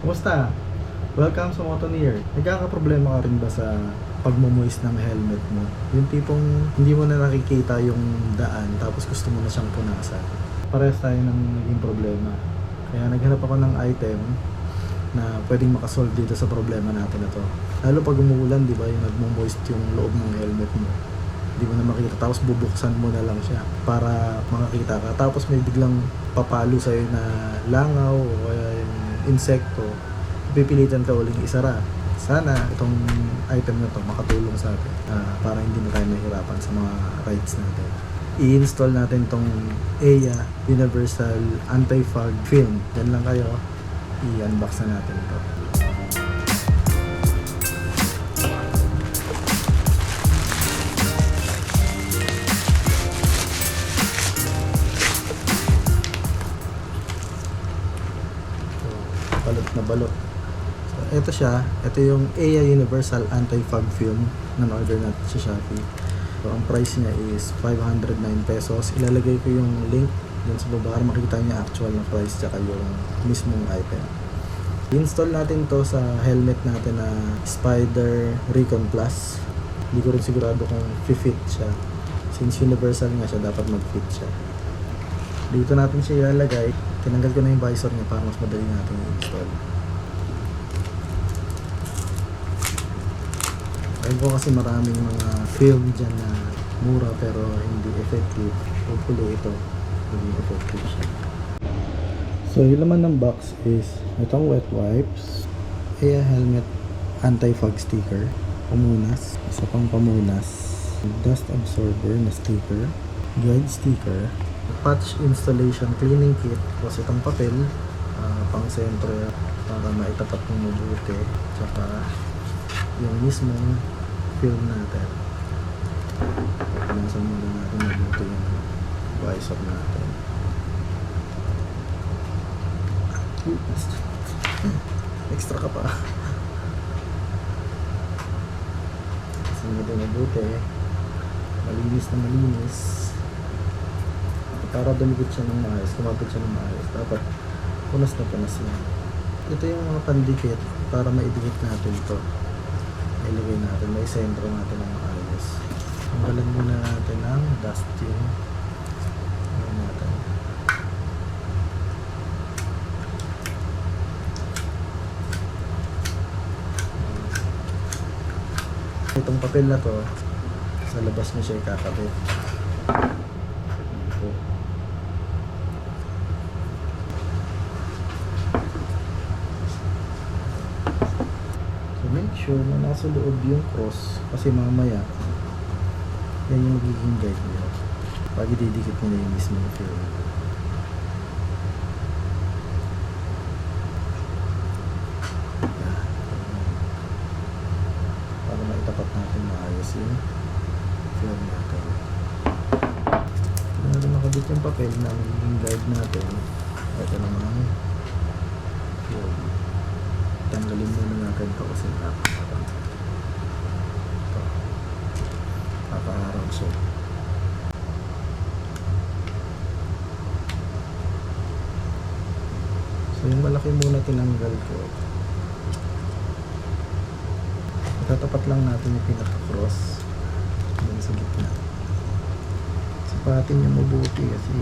Kamusta? Welcome sa Motoneer. Nagkakaproblema ka rin ba sa pagmumoist ng helmet mo? Yung tipong hindi mo na nakikita yung daan tapos gusto mo na siyang punasan. Parehas tayo ng naging problema. Kaya naghanap ako ng item na pwedeng makasolve dito sa problema natin na to. Lalo pag umuulan, di ba, yung nagmo-moist yung loob ng helmet mo. Hindi mo na makita. Tapos bubuksan mo na lang siya para makakita ka. Tapos may biglang papalo sa'yo na langaw o insekto. Pipilitan ka uling isara. Sana itong item na to makatulong sa atin ah, para hindi na tayo mahirapan sa mga rides natin. I-install natin tong EIA Universal Anti-Fog Film. Yan lang kayo. I-unbox na natin ito. Balot na balot. So, ito siya. Ito yung EIA Universal Anti-Fog Film na order natin sa Shopee. So, ang price niya is 509 pesos. Ilalagay ko yung link dun sa baba para makita niya actual na price tsaka yung mismong item. I-install natin to sa helmet natin na Spider Recon Plus. Hindi ko rin sigurado kung fit siya. Since universal nga siya, dapat mag-fit siya. Dito natin siya ilalagay. Tinanggal ko na yung visor niya para mas madali natin i-install. Ayun po kasi maraming mga film dyan na mura pero hindi effective. Hopefully ito, maging effective siya. So yung laman ng box is itong wet wipes, Aya helmet anti-fog sticker, pamunas, isa pang pamunas, dust absorber na sticker, guide sticker, patch installation cleaning kit, tapos itong papel, ah, pang sentro para maitapat ng mabuti, tsaka yung mismong film natin. Punasan muna natin mabuti yung visor natin. Extra ka pa. Kasi natin mabuti. Malinis na malinis. Para dumikit siya ng maayos, kumapit siya ng maayos. Dapat punas na punas yan. Ito yung mga pandikit para maidikit natin to ilagay natin, may sentro natin ng maayos. Tanggalan muna natin ang dust yung ano natin. Itong papel na to, sa labas mo siya ikakabit. Ito. So make sure na nasa loob yung cross kasi mamaya yan yung magiging guide nyo pag ididikit na yung mismong film. Para maitapat natin maayos yung film natin. Kaya nakabit yung papel na magiging guide natin. Ito naman film tanggalin muna natin ito kasi napakaharap ito napakaharap siya so yung malaki muna tinanggal ko. Tatapat lang natin yung pinaka cross dun sa gitna. Sapatin niya mabuti kasi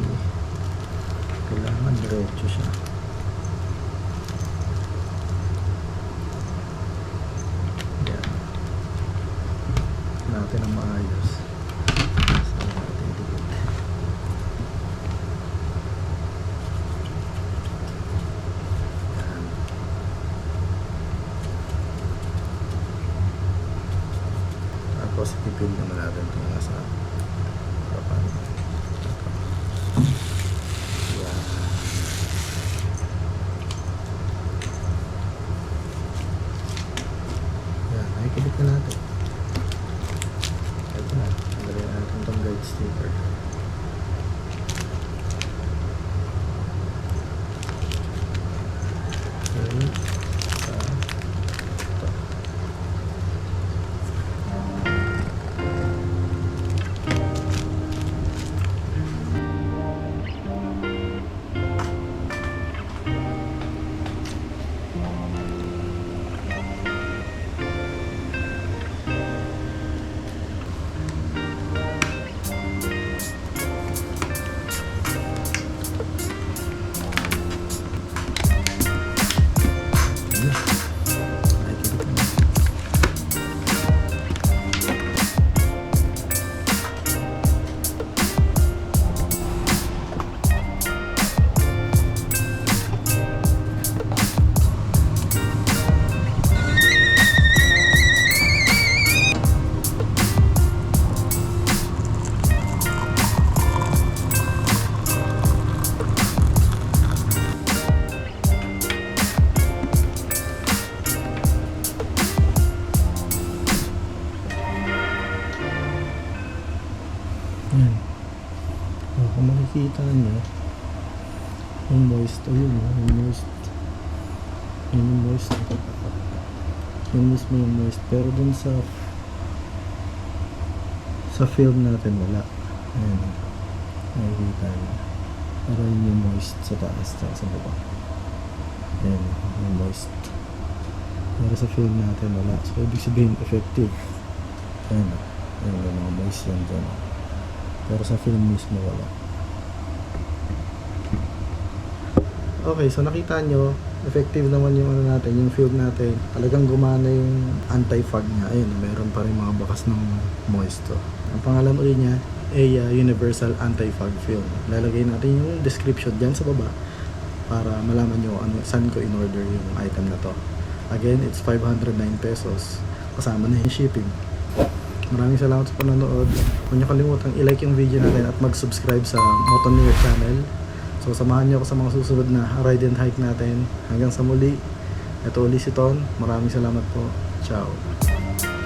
kailangan diretso siya Yan. Natin ang maayos. So, natin dikit. Yan. Tapos, ipipil naman natin ito nasa Yan. Oh, kung makikita nyo, yung moist, o yun, oh, yung moist. Yun yung moist. Yun mismo yung moist. Pero dun sa sa film natin wala. Ayan. Nakikita nyo. Pero yun yung moist sa taas, tsaka sa baba. Ayan, yung moist. Pero sa film natin wala. So, ibig sabihin, effective. Ayan, oh. Ayan, yung mga moist yan dyan. oh. Pero sa film mismo wala. Okay, so nakita nyo, effective naman yung ano natin, yung film natin. Talagang gumana yung anti-fog niya. Ayun, meron pa rin mga bakas ng moisture. Ang pangalan ulit niya, EIA Universal Anti-Fog Film. Lalagay natin yung description dyan sa baba para malaman nyo ano, saan ko in-order yung item na to. Again, it's 509 pesos. Kasama na yung shipping. Maraming salamat sa panonood. Huwag niyo kalimutang i-like yung video natin at mag-subscribe sa Motoneer channel. So samahan niyo ako sa mga susunod na ride and hike natin. Hanggang sa muli. Ito uli si Ton. Maraming salamat po. Ciao.